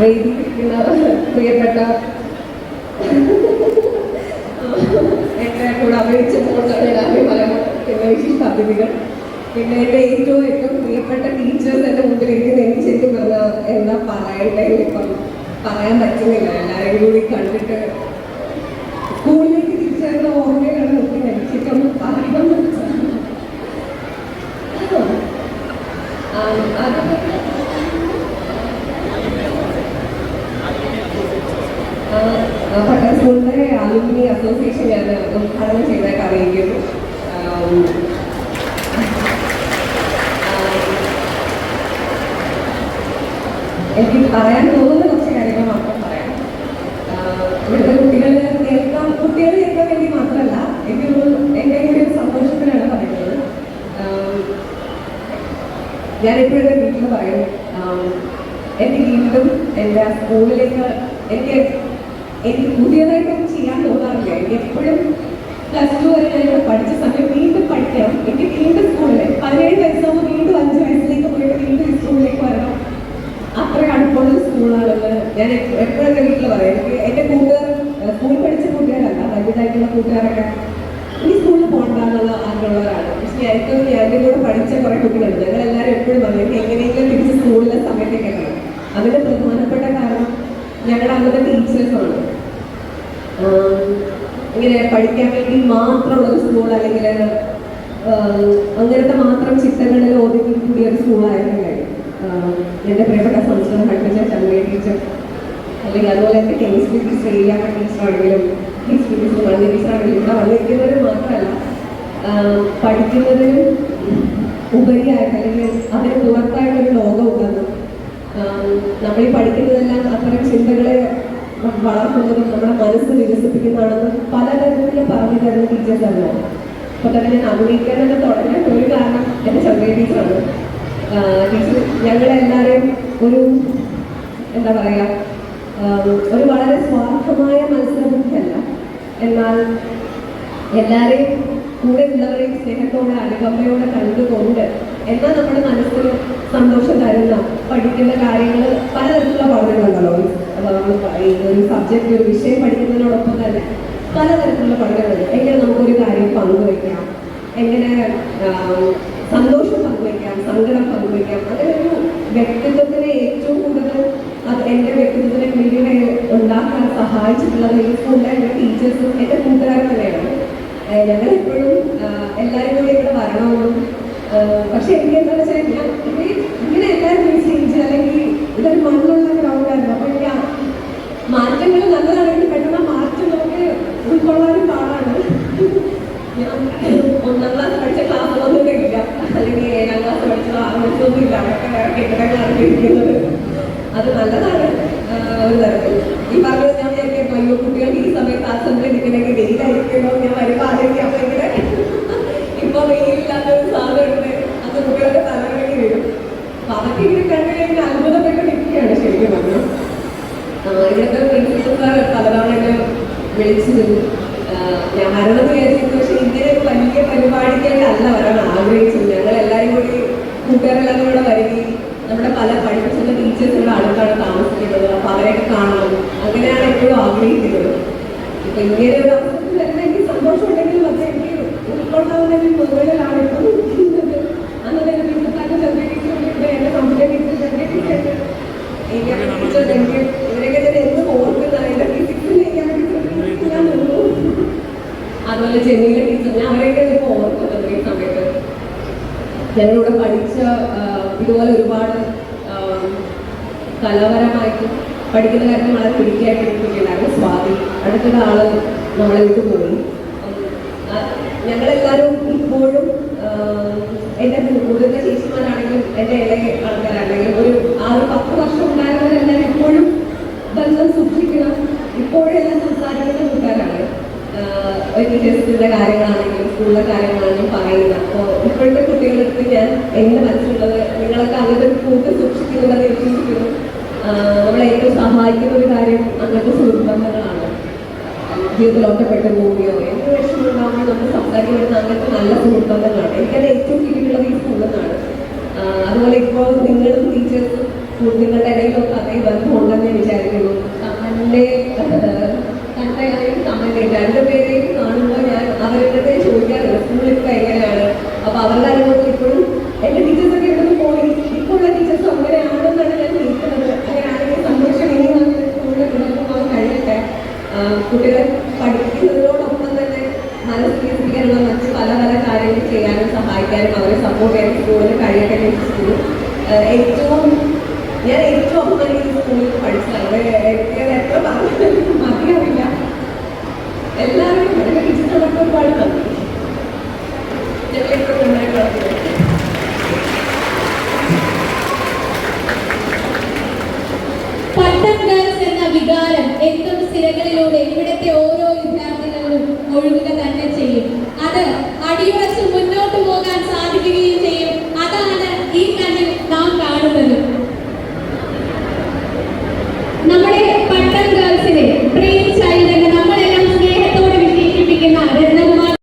വേദിക്കുന്ന പ്രിയപ്പെട്ട എന്നെ കൂടെ അഭിനയിച്ച വിശിഷ്ട അതിഥികൾ. പിന്നെ എന്റെ ഏറ്റവും ഏറ്റവും പ്രിയപ്പെട്ട ടീച്ചേഴ്സ് എന്റെ മുമ്പിൽ ഇരിക്കുന്ന എനിക്ക് ശരിക്കും പറഞ്ഞാൽ എന്താ പറയണ്ടേ ഇപ്പം പറയാൻ പറ്റുന്നില്ല. എല്ലാവരെയും കൂടി കണ്ടിട്ട് സ്കൂളിലേക്ക് തിരിച്ചറിയുന്ന ഓർമ്മകളാണ് നോക്കി എനിക്കൊന്നും പറയാൻ പറ്റില്ല ആ, അത് പട്ടം സ്കൂളിലെ അലുമിനി അസോസിയേഷൻ ഞാൻ ഉദ്ഘാടനം ചെയ്തതായിട്ട് അറിയിക്കുന്നു. എനിക്ക് പറയാൻ തോന്നുന്ന കുറച്ച് കാര്യങ്ങൾ മാത്രം പറയാം. ഇവിടുത്തെ കുട്ടികൾ കേൾക്കാൻ കുട്ടികൾ കേൾക്കാൻ വേണ്ടി മാത്രമല്ല എനിക്ക് തോന്നുന്നു എന്റെ കൂടി ഒരു സന്തോഷത്തിലാണ് പറയുന്നത് ആം, ഞാനിപ്പോഴും എപ്പോഴും വീട്ടിൽ പറയും എനിക്ക് വീണ്ടും എന്റെ സ്കൂളിലേക്ക് എനിക്ക് എനിക്ക് പുതിയതായിട്ടൊന്നും ചെയ്യാൻ തോന്നാറില്ല. എനിക്ക് എപ്പോഴും പ്ലസ് ടു വരെ ഞാൻ ഇവിടെ പഠിച്ച സമയം വീണ്ടും പഠിക്കണം. എനിക്ക് വീണ്ടും സ്കൂളിൽ പതിനേഴ് വയസ്സാകുമ്പോൾ വീണ്ടും അഞ്ച് വയസ്സിലേക്ക് പോയിട്ട് വീണ്ടും സ്കൂളിലേക്ക് വരണം. അത്ര അടുപ്പുള്ള സ്കൂളുകളിൽ ഞാൻ എപ്പോഴും എന്റെ വീട്ടിൽ പറയും എനിക്ക് എന്റെ കൂട്ടുകാർ സ്കൂളിൽ പഠിച്ച കൂട്ടുകാരല്ല വലുതായിട്ടുള്ള കൂട്ടുകാരൊക്കെ ഈ സ്കൂളിൽ പോകണ്ടെന്നുള്ള ആഗ്രഹമുള്ളവരാണ് പക്ഷെ എനിക്ക് ഞാൻ എന്റെ കൂടെ പഠിച്ച കുറേ കുട്ടികളുണ്ട് ഞങ്ങൾ എല്ലാവരും എപ്പോഴും പറയും എനിക്ക് എങ്ങനെയെങ്കിലും തിരിച്ച് സ്കൂളിലെ സമയത്തേക്ക് എത്തണം അതിന് പ്രധാനപ്പെട്ട കാരണം ഞങ്ങളുടെ അന്നത്തെ ടീച്ചേഴ്സാണ് ഇങ്ങനെ പഠിക്കാൻ വേണ്ടി മാത്രമുള്ള ഒരു സ്കൂൾ അല്ലെങ്കിൽ അങ്ങനത്തെ മാത്രം ചിത്രങ്ങളിൽ ഒതുക്കി കൂടിയ ഒരു സ്കൂളായിരുന്നു എന്റെ പ്രിയപ്പെട്ട സംസ്കൃതം പഠിപ്പിച്ച ചന്ദ്രയ ടീച്ചർ അല്ലെങ്കിൽ അതുപോലെ തന്നെ കെമിസ്ട്രി ടീച്ചർ ഏരിയ ടീച്ചറാണെങ്കിലും ഹിസ്റ്ററി ടീച്ചർ മണ്ണി ടീച്ചറാണെങ്കിലും ഇവിടെ വന്നിരിക്കുന്നവർ മാത്രമല്ല പഠിക്കുന്നതിനും ഉപരിയായിട്ട് അല്ലെങ്കിൽ അതിന് പുറത്തായിട്ടൊരു ലോകമുണ്ടെന്ന്. നമ്മൾ ഈ പഠിക്കുന്നതെല്ലാം അത്തരം ചിന്തകളെ വളർത്തുന്നതും നമ്മുടെ മനസ്സ് വികസിപ്പിക്കുന്നതാണെന്ന് പലതരത്തിൽ പറഞ്ഞു തരുന്ന ടീച്ചേഴ്സാണല്ലോ അപ്പൊ തന്നെ ഞാൻ അഭിനയിക്കാനൊക്കെ തുടങ്ങിയ ഒരു കാരണം എന്റെ ചന്ദ്രയ ടീച്ചറാണ്. ടീച്ചർ ഞങ്ങളെല്ലാവരെയും ഒരു എന്താ പറയാ ഒരു വളരെ സ്വാർത്ഥമായ മത്സരബുദ്ധിയല്ല. എന്നാൽ എല്ലാവരെയും കൂടെ ഉള്ളവരെയും സ്നേഹത്തോടെ അനുകമ്പയോടെ കണ്ടുകൊണ്ട് എന്നാൽ നമ്മുടെ മനസ്സിന് സന്തോഷം തരുന്ന പഠിക്കുന്ന കാര്യങ്ങൾ പലതരത്തിലുള്ള പഠനങ്ങളുണ്ടല്ലോ. നമ്മൾ ഒരു സബ്ജക്റ്റ് ഒരു വിഷയം പഠിക്കുന്നതിനോടൊപ്പം തന്നെ പലതരത്തിലുള്ള പഠനങ്ങളുണ്ട് എങ്ങനെ നമുക്കൊരു കാര്യം പങ്കുവയ്ക്കാം എങ്ങനെ സന്തോഷം പങ്കുവയ്ക്കാം സങ്കടം പങ്കുവയ്ക്കാം അങ്ങനെ ഒരു വ്യക്തിത്വത്തിനെ ഏറ്റവും കൂടുതൽ അത് എന്റെ വ്യക്തിത്വത്തിനെ വീടിനെ ഉണ്ടാക്കാൻ സഹായിച്ചിട്ടുള്ളത് ഈ സ്കൂളിലെ എന്റെ ടീച്ചേഴ്സും എന്റെ കൂട്ടുകാരും ഞങ്ങൾ എപ്പോഴും എല്ലാവരും കൂടി ഇവിടെ വരണമെന്നും പക്ഷെ എനിക്ക് എന്താ വെച്ചാൽ ഞാൻ ഇങ്ങനെ എല്ലാവരും ഫേസ് സ്റ്റേജ് അല്ലെങ്കിൽ ഇതൊരു മണ്ണുള്ള ഗ്രൗണ്ടായിരുന്നു. അപ്പോൾ എനിക്ക് മാറ്റങ്ങൾ നല്ലതാണെങ്കിൽ പെട്ടെന്ന് മാറ്റം നമുക്ക് ഉൾക്കൊള്ളാനും പാടാണ്. ഞാൻ ഒന്നാം ക്ലാസ് പഠിച്ച ക്ലാസ്സുകളൊന്നും ഇല്ല അല്ലെങ്കിൽ ഏഴാം ക്ലാസ് പഠിച്ച ക്ലാസ്സൊന്നും ഇല്ല. അതൊക്കെ കെട്ടിടങ്ങളാണ് ഇരിക്കുന്നത് അത് നല്ലതാണ്. ഒരു തരത്തിൽ. ഈ പറഞ്ഞത് ഞാൻ വിചാരിക്കും അയ്യോ കുട്ടികൾക്ക് ഈ സമയത്ത് അസംബ്ലി നിൽക്കണമെങ്കിൽ വെയിലായിരിക്കുമോ ഞാൻ വരുമ്പോൾ ആലോചിക്കാം. അപ്പൊ ഇങ്ങനെ ഇപ്പൊ വെയിലില്ലാത്ത ഒരു സാധനമുണ്ട് അത് കുട്ടികളുടെ തലവേണ്ടി വരും അപ്പൊ അതൊക്കെ ഇങ്ങനെ കണ്ടു കഴിഞ്ഞാൽ അത്ഭുതപ്പെട്ട് നിൽക്കുകയാണ് ശരിക്കും പറഞ്ഞു ഇവിടുത്തെ പ്രിൻസിപ്പൽ സാർ പലതവണ എന്നെ വിളിച്ചിരുന്നു. ഞാൻ വരണമെന്ന് വിചാരിച്ചിരുന്നു പക്ഷെ ഇങ്ങനെ ഒരു വലിയ പരിപാടിക്കല്ല വരാൻ ആഗ്രഹിച്ചത് ഞങ്ങൾ എല്ലാവരും കൂടി കൂട്ടുകാരെല്ലാവരും കൂടെ വരികയും നമ്മുടെ പല ടീച്ചേഴ്സുകളുടെ അടുത്താണ് താമസിക്കുന്നത് അപ്പൊ അവരെയൊക്കെ കാണണം അങ്ങനെയാണ് എപ്പോഴും ആഗ്രഹിക്കുന്നത്. ഇപ്പം ഇങ്ങനെ ഒരു അവസരത്തിൽ വരുന്ന എനിക്ക് സന്തോഷമുണ്ടെങ്കിലും അത് എനിക്ക് ഉൾക്കൊള്ളാവുന്നതിൽ മുകളിലാണ് ഇപ്പം നിൽക്കുന്നത് ചെറിയ ടീച്ചറുണ്ട് എന്റെ കമ്പനി ടീച്ചർ ചെറിയ ടീച്ചർ എനിക്ക് ഇവരൊക്കെ ഞാൻ എന്ന് ഓർക്കുന്ന എന്റെ ഫിസിക്സിൽ ഞാൻ അതുപോലെ ചെന്നൈയിലെ ടീച്ചർ ഞാൻ അവരെയൊക്കെ ഇപ്പോൾ ഓർക്കുന്നത് ഈ സമയത്ത്. ഞങ്ങളിവിടെ പഠിച്ച ഇതുപോലെ ഒരുപാട് കലാപരമായിട്ട് പഠിക്കുന്ന കാര്യത്തിൽ വളരെ പിടിക്കായിട്ട് കുട്ടികളായിരുന്നു സ്വാതി. അടുത്തുള്ള ആൾ നമ്മളെ വിട്ടു പോയി. ഞങ്ങളെല്ലാവരും ഇപ്പോഴും എന്റെ മുതിർന്ന ചേച്ചിമാരാണെങ്കിലും എന്റെ ഇളയ ആൾക്കാരാണെങ്കിലും ഒരു ആറ് പത്ത് വർഷം ഉണ്ടായിരുന്നവരെല്ലാവരും ഇപ്പോഴും ബന്ധം സൂക്ഷിക്കണം. ഇപ്പോഴെല്ലാം സംസാരിക്കുന്ന കൂട്ടുകാരാണ്. ടീച്ചേഴ്സിന്റെ കാര്യങ്ങളാണെങ്കിലും സ്കൂളിലെ കാര്യങ്ങളാണെങ്കിലും പറയുന്നത്. അപ്പോൾ ഇപ്പോഴത്തെ കുട്ടികൾക്ക് ഞാൻ എന്റെ മനസ്സിലുള്ളത് നിങ്ങളൊക്കെ അങ്ങനത്തെ കൂട്ട് സൂക്ഷിക്കുന്നുണ്ടെന്ന് വിശ്വസിക്കുന്നു നമ്മളെ ഏറ്റവും സഹായിക്കുന്ന ഒരു കാര്യം അങ്ങനത്തെ സുഹൃബന്ധങ്ങളാണ് ജീവിതത്തിൽ ഒറ്റപ്പെട്ടു പോവുകയോ എന്ത് വിഷമമുണ്ടാകുമ്പോൾ നമ്മൾ സംസാരിക്കുന്നത് അങ്ങനത്തെ നല്ല സുഹൃബന്ധങ്ങളാണ് എനിക്കത് ഏറ്റവും കിട്ടിയിട്ടുള്ളത് ഈ സ്കൂളിൽ നിന്നാണ്. അതുപോലെ ഇപ്പോൾ നിങ്ങളും ടീച്ചേഴ്സും നിങ്ങളുടെ ഇടയിലൊക്കെ അതേ ബന്ധമുണ്ടെന്ന് വിചാരിക്കുന്നു. കമലിന്റെ കണ്ട കമന്റ് രണ്ടുപേരെയും കാണുമ്പോൾ ഞാൻ അവരുടെ ചോദിക്കാറുണ്ട് സ്കൂളിൽ ഇപ്പൊ എങ്ങനെയാണ്? അപ്പൊ അവരുടെ അനുഭവത്തിൽ ഇപ്പോഴും എന്റെ ടീച്ചേഴ്സ് ഒക്കെ ഇവിടുന്ന് പോയി. ഇപ്പോഴുള്ള ടീച്ചേഴ്സ് അങ്ങനെയാണെന്നാണ് ഞാൻ കേൾക്കുന്നത് അങ്ങനെയാണെങ്കിൽ സന്തോഷം ഇനി നമുക്ക് സ്കൂളിൽ തുടർന്നുപോകാൻ കഴിയട്ടെ. കുട്ടികളെ പഠിക്കുന്നതിനോടൊപ്പം തന്നെ മനസ്സിലാക്കാനുള്ള മറ്റ് പല പല കാര്യങ്ങൾ ചെയ്യാനും സഹായിക്കാനും അവരെ സപ്പോർട്ട് ചെയ്യാൻ സ്കൂളിൽ കഴിയട്ടെ വിശ്വസിക്കുന്നു. ഏറ്റവും ഞാൻ ഏറ്റവും അഭിമാനിക്കുന്ന സ്കൂളിൽ പഠിച്ചത് അവിടെ എത്ര മതിയാവില്ല എല്ലാവരും പഠിപ്പിച്ചിട്ടുള്ള ഒരുപാട് നന്ദി. എന്ന വികാരം എന്നും സിരകളിലൂടെ ഇവിടുത്തെ ഓരോ വിദ്യാർത്ഥികളിലും ഒഴുകുക തന്നെ ചെയ്യും. അത് അടിയുറച്ചു